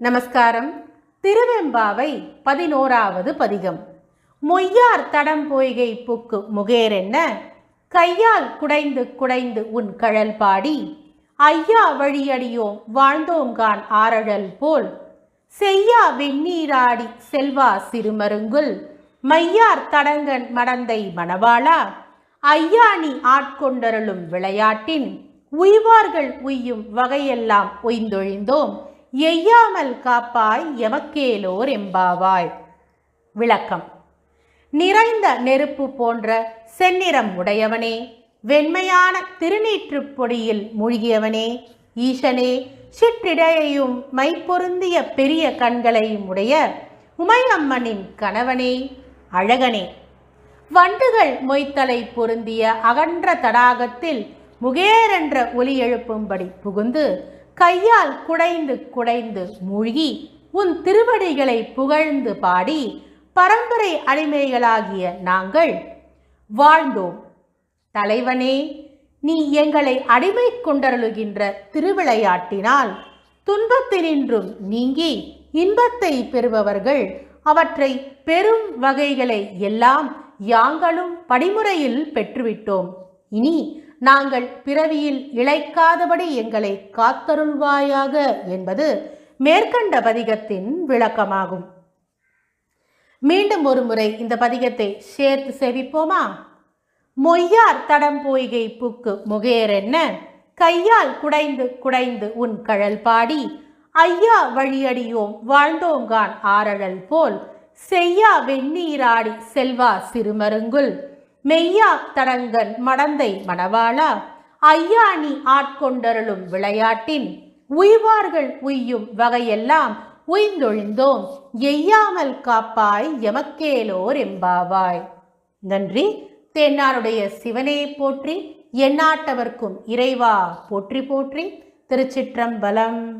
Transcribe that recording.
நமஸ்காரம். திருவெம்பாவை பதினோராவது பதிகம். மொய்யார் தடம் பொய்கை புக்கு முகேரென்ன? கையால் குடைந்து குடைந்து உன் கழல் பாடி. ஐயா வழியடியோம் வாழ்ந்தோங்கான் ஆரழல் போல். செய்யா வெந்நீராடி செல்வா சிறுமருங்குல். மையார் தடங்கன் மடந்தை மணவாளா. ஐயா நீ ஆட்கொண்டருளும் விளையாட்டின். உய்வார்கள் உய்யும் வகையெல்லாம் உய்ந்தொழிந்தோம். எய்யாமல் காப்பாய் எமக்கேலோர் எம்பாவாய். விளக்கம். நிறைந்த நெருப்பு போன்ற செந்நிறம் உடையவனே வெண்மையான திருநீற்றுப் பொடியில் மூழ்கியவனே ஈசனே சிற்றிடையையும் மைப்பொருந்திய பெரிய கண்களையும் உடைய உமையம்மனின் கணவனே அழகனே. வண்டுகள் மொய்த்தலை பொருந்திய அகன்ற தடாகத்தில் முகேரென்ற ஒலி எழுப்பும்படி புகுந்து கையால் குடைந்து குடைந்து மூழ்கி உன் திருவடிகளை புகழ்ந்து பாடி பரம்பரை அடிமைகளாகிய நாங்கள் வாழ்ந்தோம். தலைவனே நீ எங்களை அடிமை கொண்டருளுகின்ற திருவிளையாட்டினால் துன்பத்தினின்றும் நீங்கி இன்பத்தை பெறுபவர்கள் அவற்றை பெரும் வகைகளை எல்லாம் யாங்களும் படிமுறையில் பெற்றுவிட்டோம். இனி நாங்கள் பிறவியில் இழைக்காதபடி எங்களை காத்தருள்வாயாக என்பது மேற்கண்ட பதிகத்தின் விளக்கமாகும். மீண்டும் ஒரு முறை இந்த பதிகத்தை சேர்த்து செவிப்போமா? மொய்யார் தடம் பொய்கை புக்கு முகேரென்ன கையால் குடைந்து குடைந்து உன் கழல் பாடி ஐயா வழியடியோம் வாழ்ந்தோங்கான் ஆரழல் போல் செய்யா வெந்நீராடி செல்வா சிறுமருங்குல் மெய்யா தரங்கன் மடந்தை மணவாளா? ஐயாணி நீ ஆட்கொண்டருளும் விளையாட்டின் உய்வார்கள் உய்யும் வகையெல்லாம் உய்ந்தொழிந்தோம். எய்யாமல் காப்பாய் எமக்கேலோர் எம்பாவாய். நன்றி. தென்னாருடைய சிவனே போற்றி எண்ணாட்டவர்க்கும் இறைவா போற்றி போற்றி. திருச்சிற்றம்பலம்.